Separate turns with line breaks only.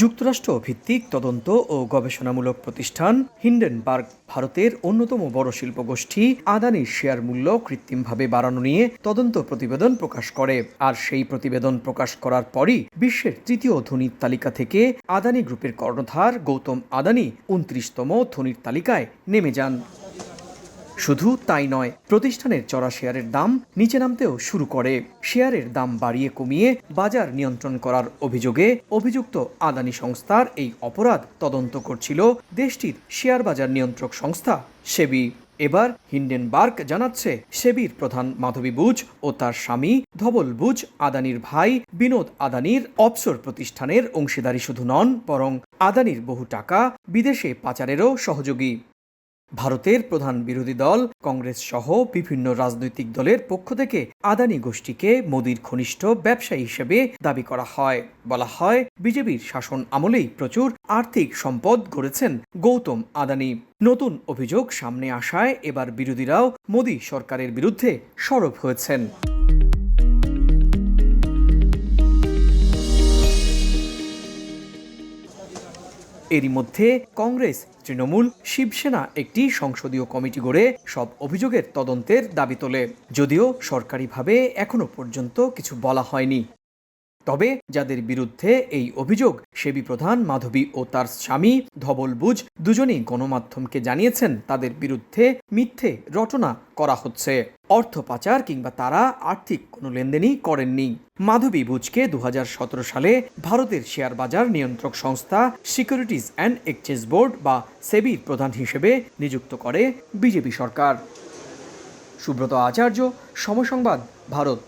যুক্তরাষ্ট্র ভিত্তিক তদন্ত ও গবেষণামূলক প্রতিষ্ঠান হিন্ডেনবার্গ ভারতের অন্যতম বড় শিল্প গোষ্ঠী আদানির শেয়ার মূল্য কৃত্রিমভাবে বাড়ানো নিয়ে তদন্ত প্রতিবেদন প্রকাশ করে। আর সেই প্রতিবেদন প্রকাশ করার পরই বিশ্বের তৃতীয় ধনীর তালিকা থেকে আদানি গ্রুপের কর্ণধার গৌতম আদানি উনত্রিশতম ধনীর তালিকায় নেমে যান। শুধু তাই নয়, প্রতিষ্ঠানের চড়া শেয়ারের দাম নিচে নামতেও শুরু করে। শেয়ারের দাম বাড়িয়ে কমিয়ে বাজার নিয়ন্ত্রণ করার অভিযোগে অভিযুক্ত আদানি সংস্থার এই অপরাধ তদন্ত করছিল দেশটির শেয়ার বাজার নিয়ন্ত্রক সংস্থা সেবি। এবার হিন্ডেনবার্গ জানাচ্ছে, সেবির প্রধান মাধবী বুজ ও তার স্বামী ধবল বুজ, আদানির ভাই বিনোদ আদানির অপসর প্রতিষ্ঠানের অংশীদারি শুধু নন, বরং আদানির বহু টাকা বিদেশে পাচারেরও সহযোগী। ভারতের প্রধান বিরোধী দল, কংগ্রেস সহ বিভিন্ন রাজনৈতিক দলের পক্ষ থেকে আদানি গোষ্ঠীকে মোদীর ঘনিষ্ঠ ব্যবসায়ী হিসেবে দাবি করা হয়। বলা হয়, বিজেপির শাসন আমলেই প্রচুর আর্থিক সম্পদ গড়েছেন গৌতম আদানি। নতুন অভিযোগ সামনে আসায় এবার বিরোধীরাও মোদী সরকারের বিরুদ্ধে সরব হয়েছেন। এরই মধ্যে কংগ্রেস, তৃণমূল, শিবসেনা একটি সংসদীয় কমিটি গড়ে সব অভিযোগের তদন্তের দাবি তোলে। যদিও সরকারিভাবে এখনও পর্যন্ত কিছু বলা হয়নি। তবে যাদের বিরুদ্ধে এই অভিযোগ, সেবি প্রধান মাধবী ও তার স্বামী ধবল বুজ দুজনেই গণমাধ্যমকে জানিয়েছেন তাদের বিরুদ্ধে মিথ্যে রটনা করা হচ্ছে। অর্থ পাচার কিংবা তারা আর্থিক কোনো লেনদেনই করেননি। মাধবী বুজকে দু হাজার সতেরো সালে ভারতের শেয়ার বাজার নিয়ন্ত্রক সংস্থা সিকিউরিটিজ অ্যান্ড এক্সচেঞ্জ বোর্ড বা সেবির প্রধান হিসেবে নিযুক্ত করে বিজেপি সরকার। সুব্রত আচার্য, সমসংবাদ, ভারত।